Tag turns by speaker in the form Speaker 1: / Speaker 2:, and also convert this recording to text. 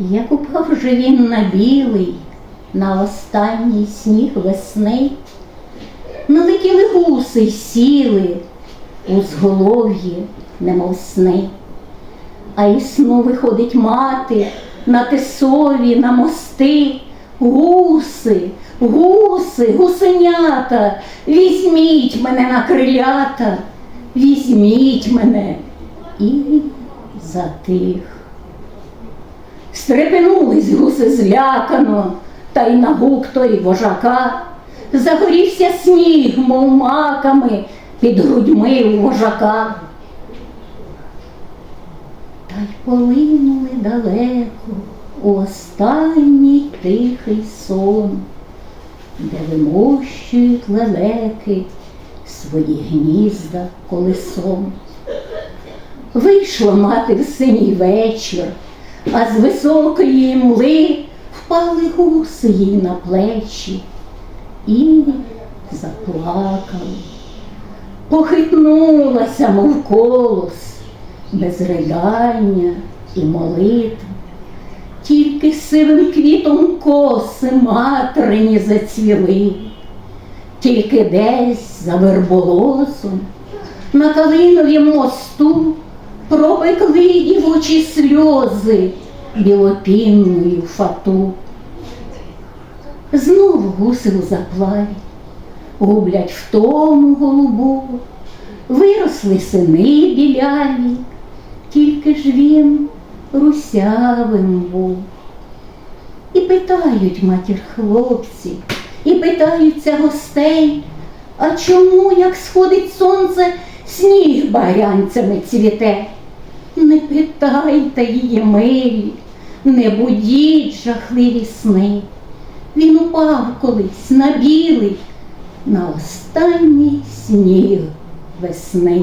Speaker 1: Як упав же він на білий, на останній сніг весни, налетіли гуси й сіли у зголов'ї, немов сни. А із сну виходить мати на тисові, на мости, гуси, гуси, гусенята, візьміть мене на крилята, візьміть мене і затих. Стрепенулись гуси злякано, та й на гук той вожака. Загорівся сніг, мов маками, під грудьми у вожака. Та й полинули далеко у останній тихий сон, де вимощують лелеки свої гнізда колесом. Вийшла мати в синій вечір, а з високої мли впали гуси їй на плечі і заплакали. Похитнулася, мов колос, без ридання і молитв. Тільки сивим квітом коси матрині зацвіли, тільки десь за верболозом на калинові мосту пропекли дівочі сльози білопінною фату. Знов гуси у заплаві, гублять втому голубу, виросли сини біляві, тільки ж він русявим був. І питають матір хлопці, і питаються гостей, а чому, як сходить сонце, сніг багрянцями цвіте? Не питайте її милі, не будіть жахливі сни. Він упав колись на білий, на останній сніг весни.